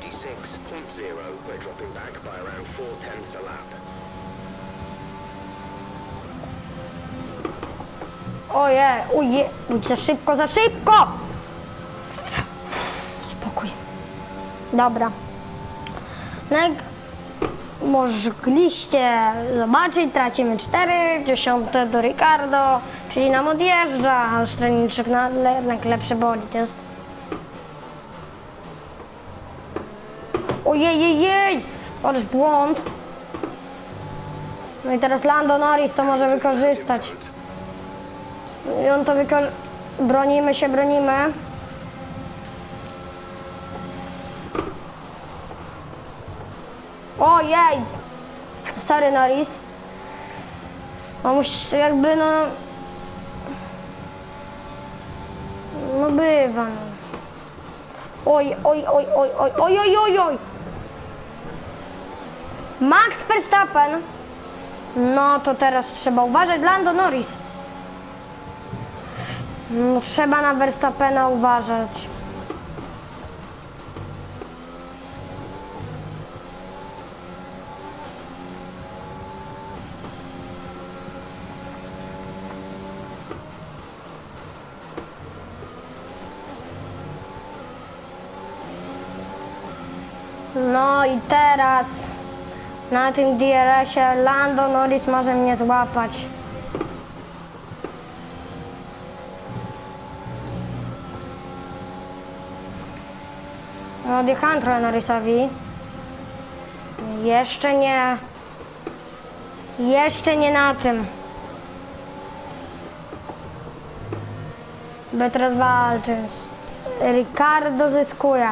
26.0. We're dropping back by around tenths a lap. Oje, uj, za szybko, za szybko! Spokój. Dobra. No jak mogliście zobaczyć, tracimy 4, dziesiąte do Ricardo, czyli nam odjeżdża, a Australijczyk na, jednak lepszy bolid jest. Ojej, jej, jej! Ależ błąd. No i teraz Lando Norris to może wykorzystać. I on to wykor... Bronimy się, bronimy. Ojej! Sorry Norris. No musisz jakby no... No bywa no. Oj, oj, oj, oj, oj, oj, oj, oj, oj. Max Verstappen. No to teraz trzeba uważać. Lando Norris. No, trzeba na Verstappena uważać. No i teraz na tym DRS-ie Lando Norris może mnie złapać. Odjechałem trochę Norrisowi. Jeszcze nie. Jeszcze nie na tym. Teraz walczyć. Ricardo zyskuje.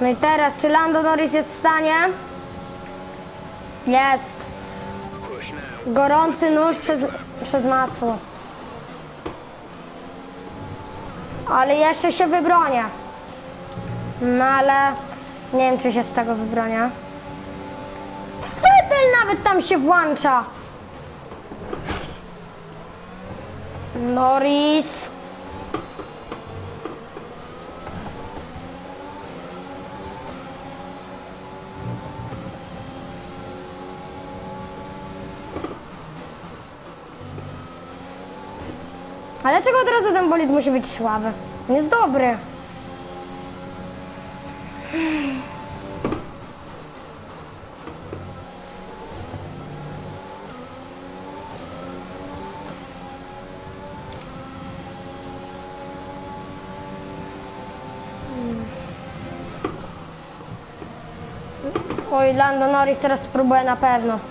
No i teraz, czy Lando Norris jest w stanie? Jest. Gorący nóż przez, przez masło. Ale jeszcze się wybronię. No ale nie wiem, czy się z tego wybronię. Fydel nawet tam się włącza. Norris. Ale dlaczego od razu ten bolid musi być słaby? On jest dobry. Oj, Lando Norris teraz spróbuje na pewno.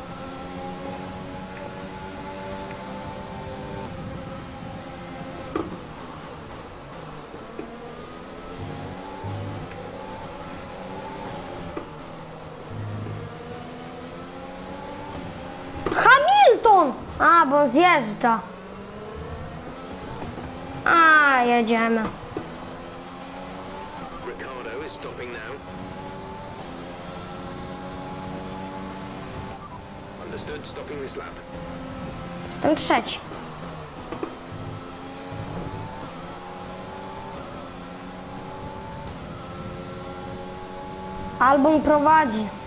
Bo zjeżdża. A, jedziemy. Ricardo is stopping now. Understood. Stopping this lap. Jestem trzeci. Album prowadzi.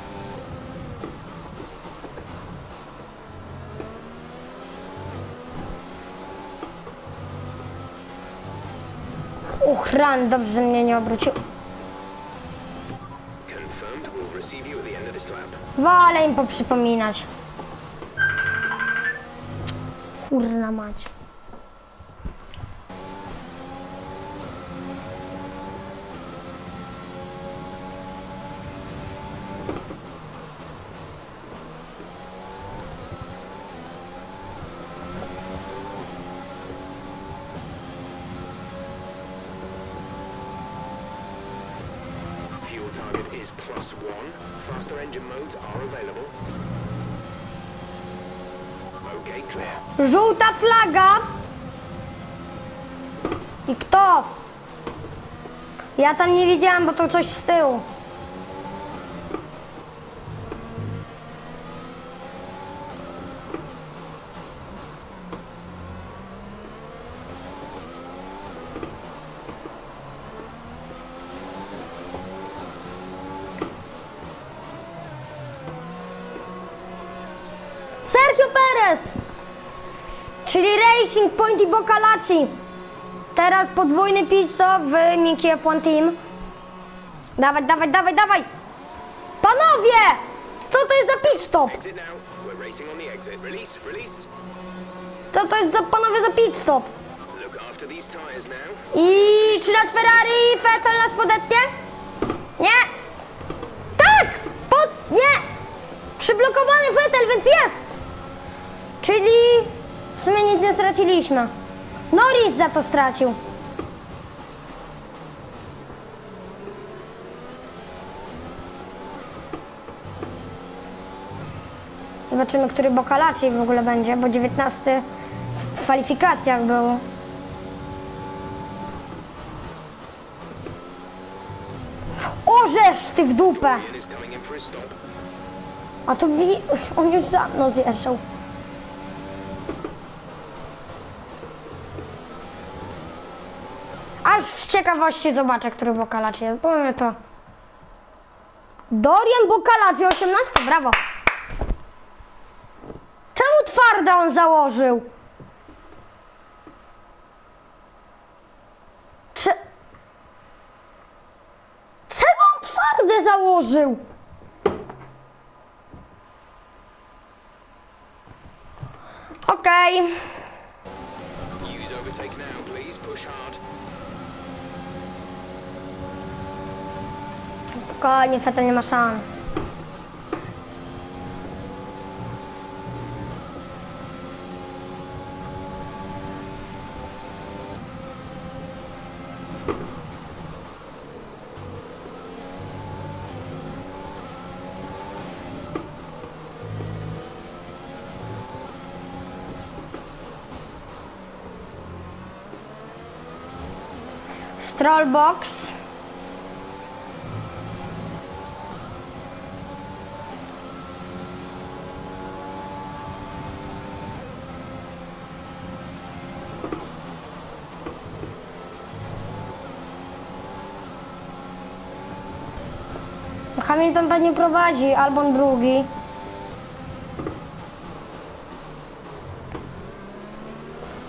Run, dobrze, mnie nie obrócił. Wolę im poprzypominać. Kurna mać. Żółta flaga. I kto? Ja tam nie widziałam, bo to coś z tyłu. Czyli Racing Point i Bocalacci. Teraz podwójny pit stop w Mickey F1 Team. Dawaj, dawaj, dawaj, dawaj! Panowie! Co to jest za pit stop? Co to jest za, panowie za pit stop? I czy nas Ferrari Vettel nas podetnie? Nie! Tak! Pod... Nie! Przyblokowany Vettel, więc jest! Czyli w sumie nic nie straciliśmy. Norris za to stracił. Zobaczymy, który Bocalacci w ogóle będzie, bo 19 w kwalifikacjach był. Orzesz ty w dupę! A to wi... on już za mną zjeżdżał. Aż z ciekawości zobaczę, który Bokalacz jest, bo mnie to... Dorian Bokalacz, 18, brawo. Czemu twarde on założył? Cze... Czemu on twarde założył? Okej. Use overtake now, please. Push hard. Spokojnie, Fetel nie ma szans. Hamilton pewnie prowadzi, Albon drugi.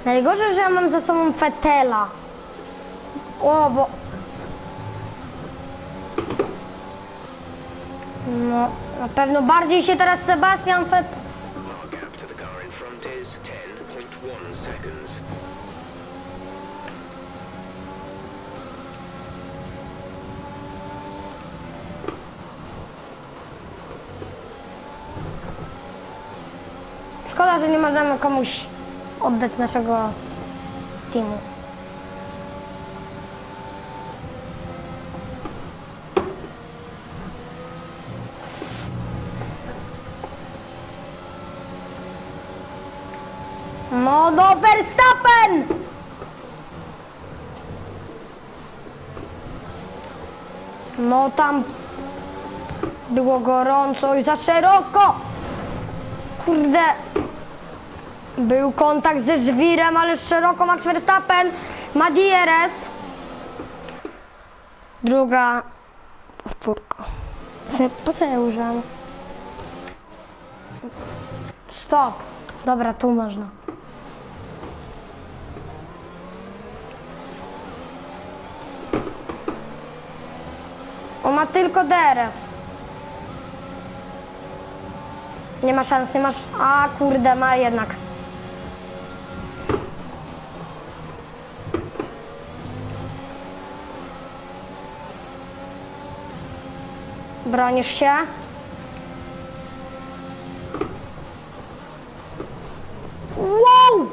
Najgorzej, że ja mam za sobą Fetela. O, bo... No, na pewno bardziej się teraz Sebastian Fettel... możemy komuś oddać naszego teamu. No do Verstappen! No tam było gorąco i za szeroko! Kurde, był kontakt ze żwirem, ale szeroko Max Verstappen ma DRS. Druga. Co- Po co ja użyłam? Stop. Dobra, tu można. On ma tylko DRS. Nie ma szans, nie masz. A kurde, ma jednak. Bronisz się? Wow!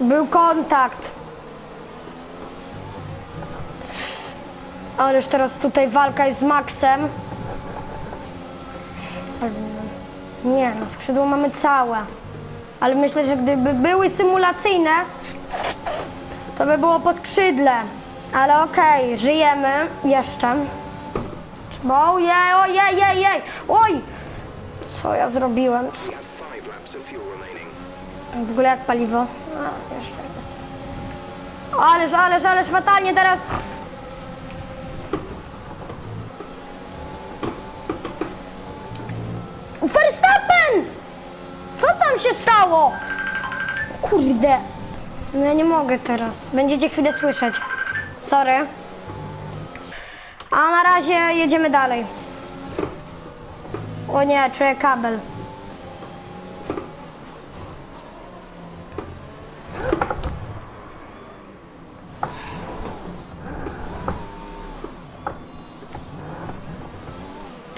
Był kontakt. Ależ teraz tutaj walka jest z Maxem. Nie, no skrzydło mamy całe. Ale myślę, że gdyby były symulacyjne, to by było pod skrzydle. Ale okej, żyjemy jeszcze. Bo ojej, ojej, ojej, oj! Co ja zrobiłem? W ogóle jak paliwo? A, jeszcze. Ależ, ależ, ależ fatalnie teraz. Verstappen! Co tam się stało? Kurde. No ja nie mogę teraz. Będziecie chwilę słyszeć. Sorry. A na razie jedziemy dalej. O nie, czuję kabel.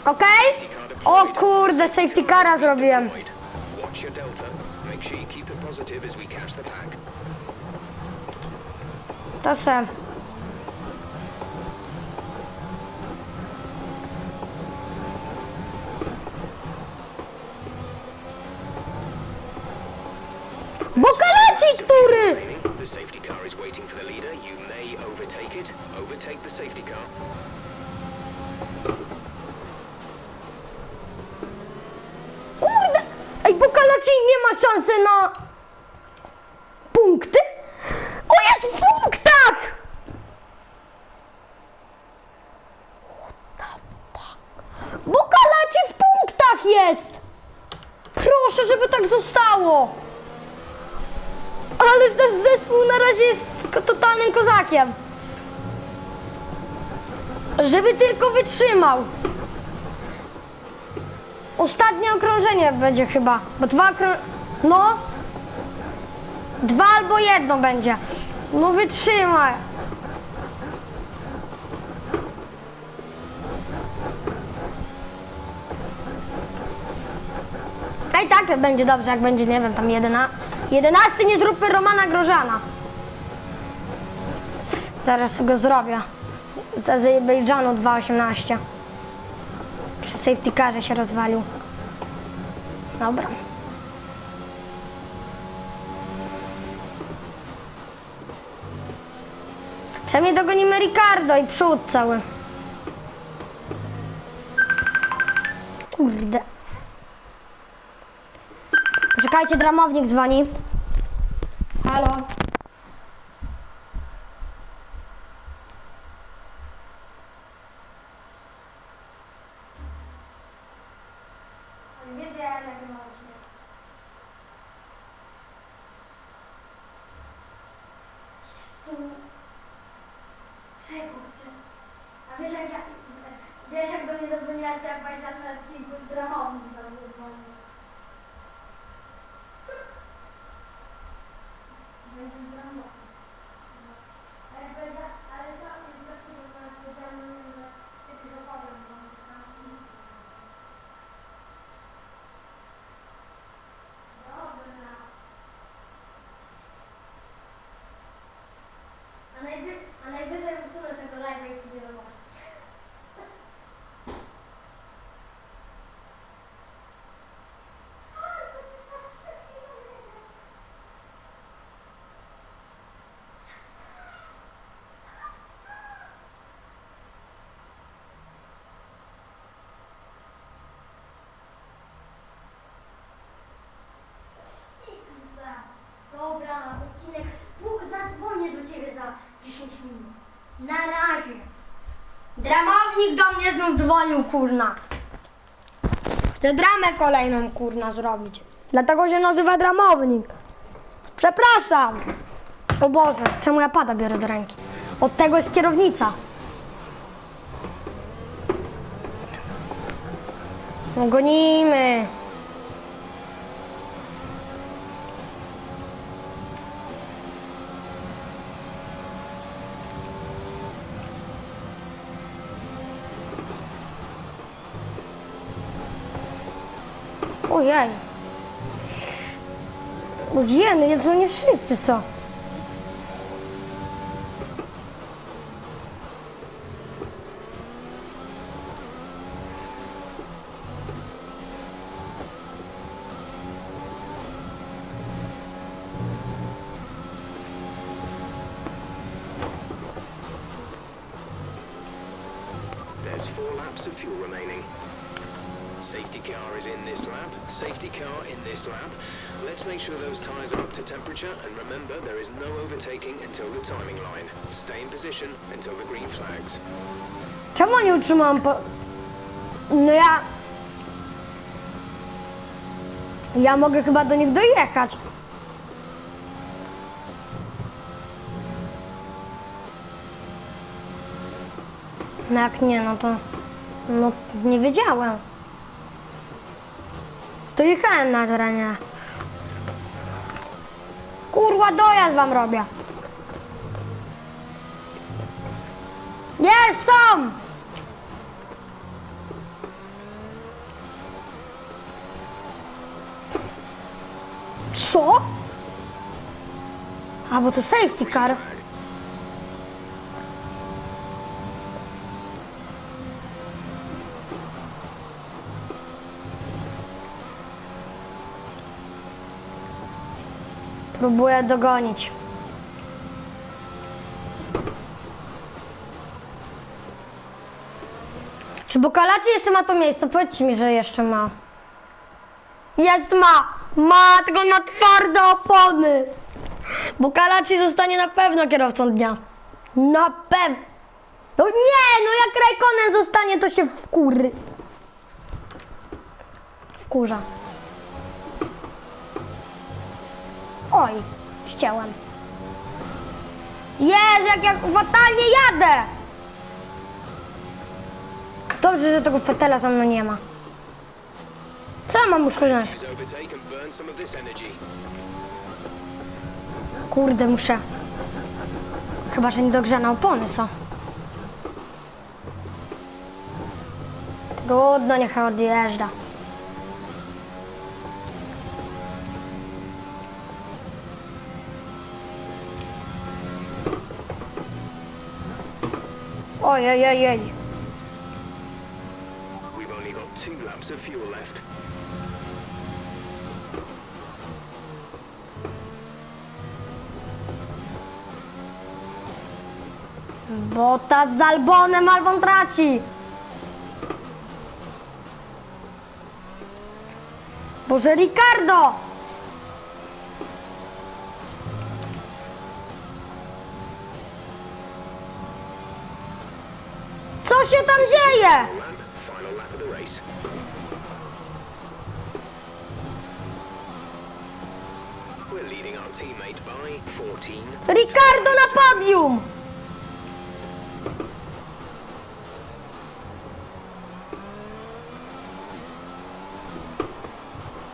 Okej? O kurde, safety cara zrobiłem. Watch your overtake the safety car. Kurde! Ej, Bokaleci nie ma szansy na punkty? O, jest w punktach! What the fuck? Bokaleci w punktach jest! Proszę, żeby tak zostało! Ale nasz zespół na razie jest totalnym kozakiem. Żeby tylko wytrzymał. Ostatnie okrążenie będzie chyba, bo dwa okrą... No. Dwa albo jedno będzie. No wytrzymaj. A i tak będzie dobrze, jak będzie, nie wiem, tam jedyna... Jedenasty nie zróbmy Romana Grożana. Zaraz go zrobię. Z Azerbejdżanu 2.18. Przy safety carze się rozwalił. Dobra. Przynajmniej dogonimy Ricardo i przód cały. Kurde. Poczekajcie, dramownik dzwoni. Halo. Wiesz, że ja nagrywam odcinek. Jezu. Czego chcę? A wiesz jak ja... Wiesz jak do mnie zadzwoniłaś, to ja powiedziałam na odcinku dramowym do mnie dzwonił. Będzie dramowy. No. Ale powiedzia- ale co? Ale co? Ja powiedziałam, że kiedyś opowiem, bo tam... Dobra. A, najwy, a najwyżej usunę tego live'a i pójdę do domu. Dobra, odcinek pół zadzwonię do ciebie za 10 minut. Na razie. Dramownik do mnie znów dzwonił, kurna. Chcę dramę kolejną, kurna, zrobić. Dlatego się nazywa dramownik. Przepraszam. O Boże, czemu ja pada biorę do ręki? Od tego jest kierownica. No gonimy. Ojej. Gdzie? Jak to nie wszyscy są. slab. Let's make sure those tires are up to temperature and remember there is no overtaking until the timing line. Stay in position until the green flags. Czemu nie utrzymałam po... No ja... Ja mogę chyba do nich dojechać. No jak nie, no to... No nie wiedziałem. To jechałem na terenie. Kurwa, dojazd wam robię. Jest! Co? A, bo tu safety car. Próbuję dogonić. Czy Bukalaci jeszcze ma to miejsce? Powiedzcie mi, że jeszcze ma. Jest ma! Ma, tylko na twarde opony! Bukalaci zostanie na pewno kierowcą dnia. Na pewno. No nie, no jak Raikkonen zostanie, to się wkury. Wkurza. Oj, ścięłem. Jezu, jak ja fatalnie jadę! Dobrze, że tego fetela tam no nie ma. Co ja mam energy. Kurde, muszę. Chyba, że niedogrzane opony są. Trudno, niech odjeżdża. Ojej, ojej, ojej. We've only got two laps of fuel left. Bota z Albonem Albon traci. Boże, Ricardo! Ricardo na podium!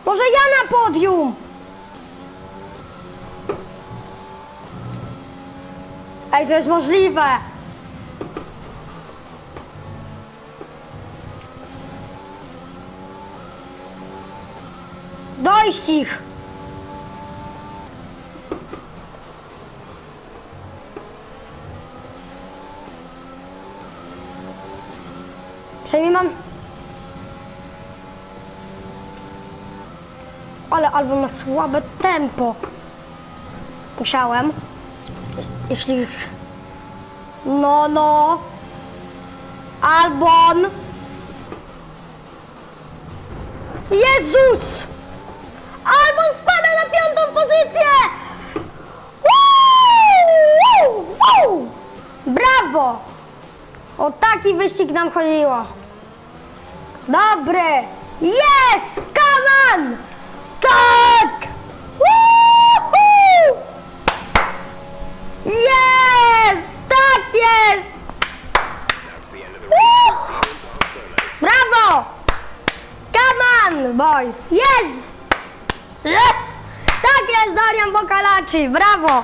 Może ja na podium? Ej, to jest możliwe! Dojść ich! Albo ma słabe tempo. Musiałem. Jeśli... No, no. Albon. Jezus! Albon spada na piątą pozycję! Brawo! O taki wyścig nam chodziło. Dobry! Jest! Come on! Tak! Jest! Tak jest! Brawo! Come on, boys! Jest! Jest! Tak jest, Dorian Bocalacci! Brawo!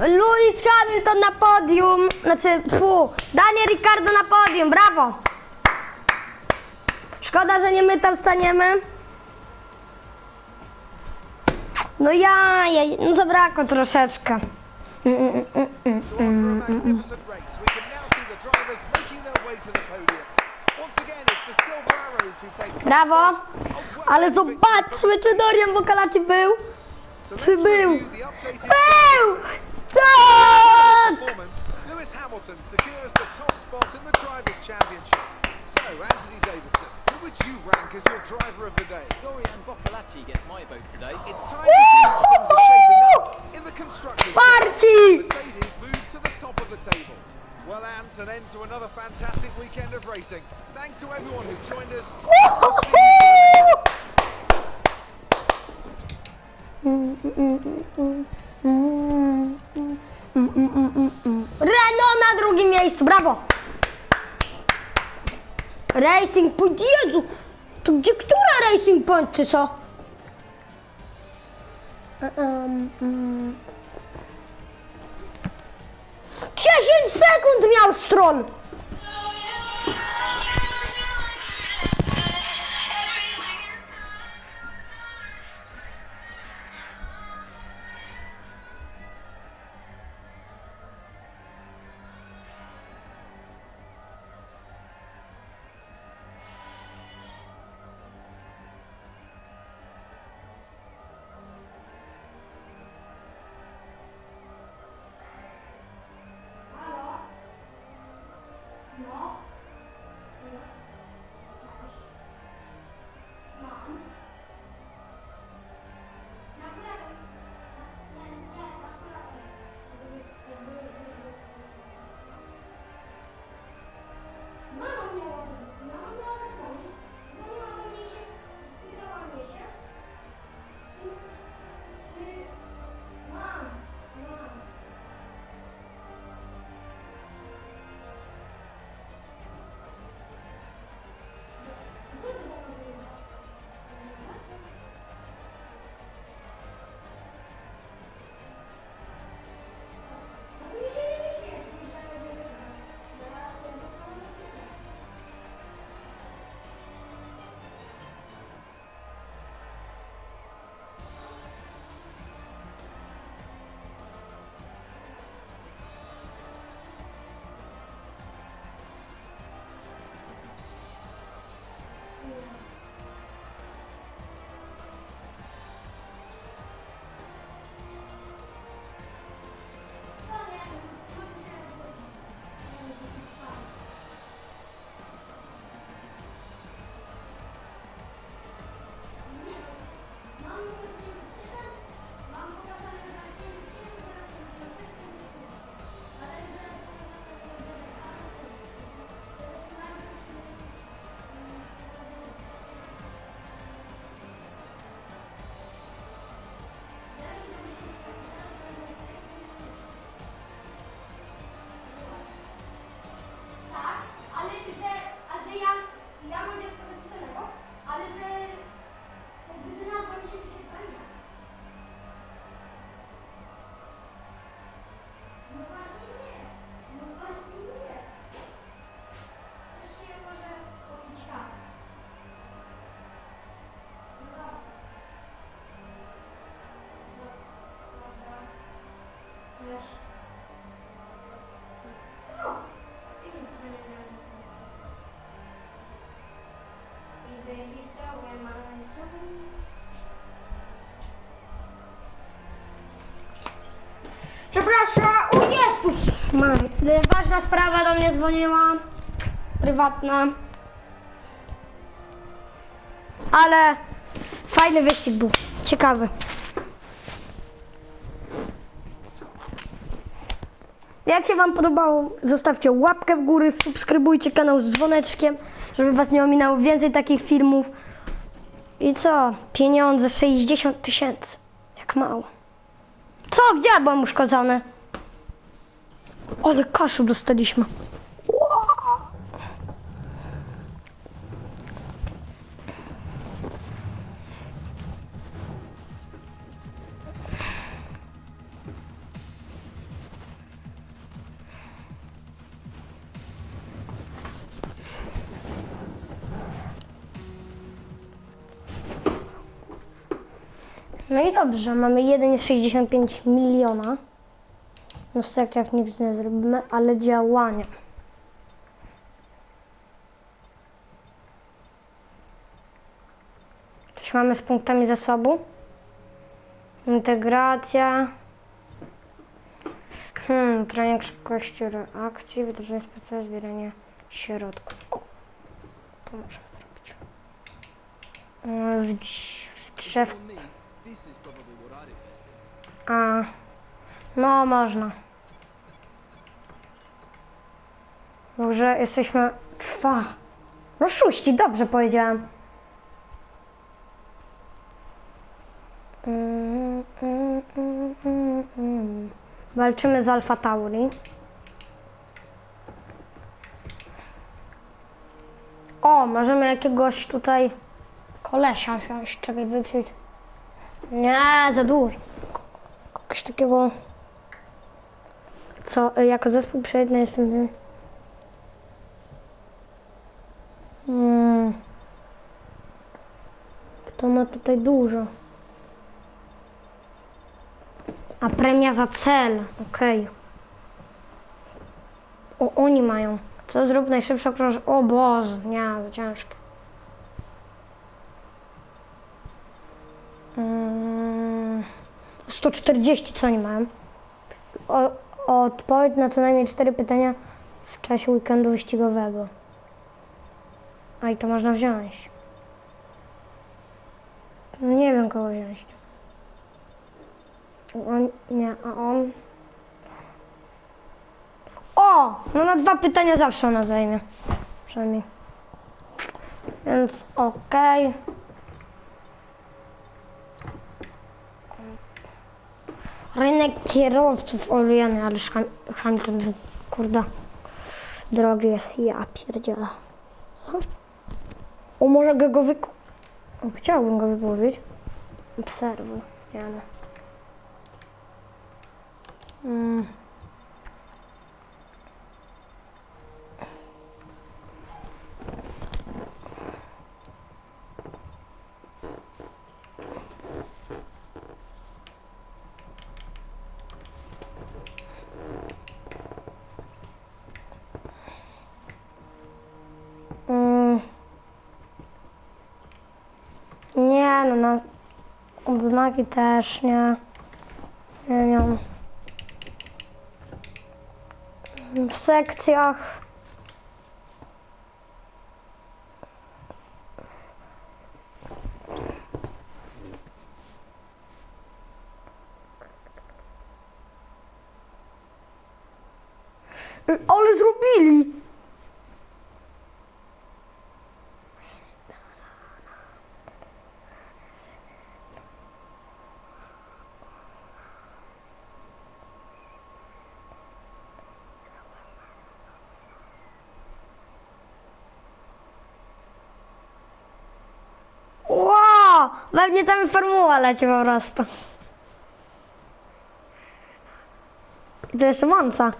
Lewis Hamilton na podium, znaczy, fu, Daniel Ricciardo na podium, brawo! Szkoda, że nie my tam staniemy. No ja, ja no zabrakło troszeczkę. Mm, mm, mm, mm, who take top Brawo! Ale zobaczmy, czy Dorian Bocalati był. Czy był? Był! Tak! Lewis Hamilton secures the top spot in the Drivers' Championship. So, Anthony Davidson, would you rank as your driver of the day? Dorian Boccolacci gets my vote today. It's time to see how things are shaping up in the constructors. Party! Mercedes move to the top of the table. Well, and an end to another fantastic weekend of racing. Thanks to everyone who joined us. Renault na drugim miejscu, brawo! Racing Point, Jezu! To gdzie, która Racing Point, ty co? Um, um. 10 sekund miał stron! Baby so am I Przepraszam, o Jezus! Ważna sprawa do mnie dzwoniła. Prywatna. Ale fajny wyścig był. Ciekawy. Jak się Wam podobało, zostawcie łapkę w górę, subskrybujcie kanał z dzwoneczkiem, żeby Was nie ominęło więcej takich filmów. I co? Pieniądze 60 tysięcy. Jak mało. Co? Gdzie ja byłem uszkodzony? Ale kaszu dostaliśmy. No i dobrze, mamy 1,65 miliona. No z tak jak nic nie zrobimy, ale działania. Coś mamy z punktami zasobu. Integracja. Hmm, trening szybkości reakcji, wydarzenie specjalne, zbieranie środków. O, to możemy zrobić. E, W, w drzew A, no można. Dobrze, jesteśmy trwa. No szóści, dobrze powiedziałem. Walczymy z Alfa Tauri. O, możemy jakiegoś tutaj kolesia wziąć. Czekaj, wyprzeć. Nie, za dużo. Kogoś takiego... Co, y, jako zespół przejdź jestem. Hmm. Kto ma tutaj dużo? A premia za cel, okej. O, oni mają. Co zrób najszybsze okrążenie? O Boże, nie, za ciężkie. 140, co oni mają? O, odpowiedź na co najmniej 4 pytania w czasie weekendu wyścigowego. A i to można wziąć. No nie wiem kogo wziąć. On, nie, a on... O! No na dwa pytania zawsze ona zajmie. Przynajmniej. Więc okej. Rynek kierowców olejany, ale Ham- Hamilton, kurde, drogi jest, ja pierdzielę. O, może go wyku... Chciałbym go wypowiedzieć. Obserwuj, Jana. Mm. Nie, no na odznaki też nie. Nie wiem. W sekcjach. Ale zrobili! Wow! Pewnie tam formuła leci po prostu. I to jeszcze Monca.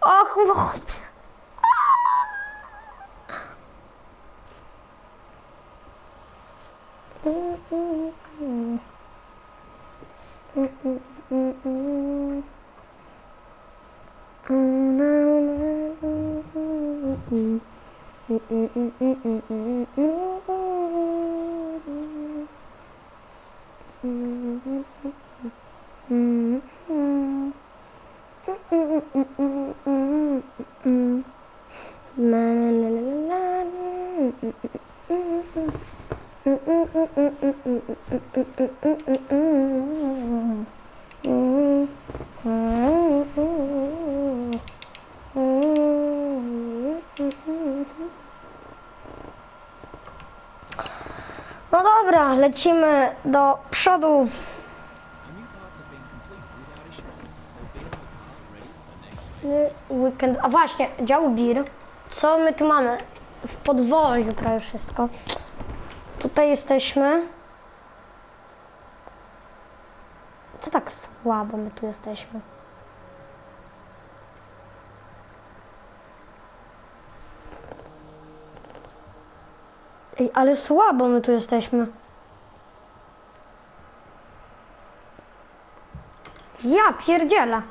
Och, chłopie. No dobra, lecimy do przodu. Weekend. A właśnie, dział BIR. Co my tu mamy? W podwoziu prawie wszystko. Tutaj jesteśmy. Co tak słabo my tu jesteśmy? Ale słabo my tu jesteśmy. Ja pierdzielę.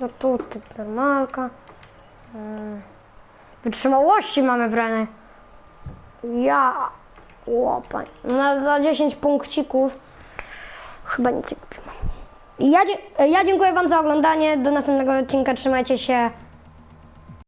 No tutaj normalka. Mm. Wytrzymałości mamy brane. Ja. Łopań. Na, za 10 punkcików. Chyba nic nie kupimy. Ja, ja dziękuję Wam za oglądanie. Do następnego odcinka. Trzymajcie się.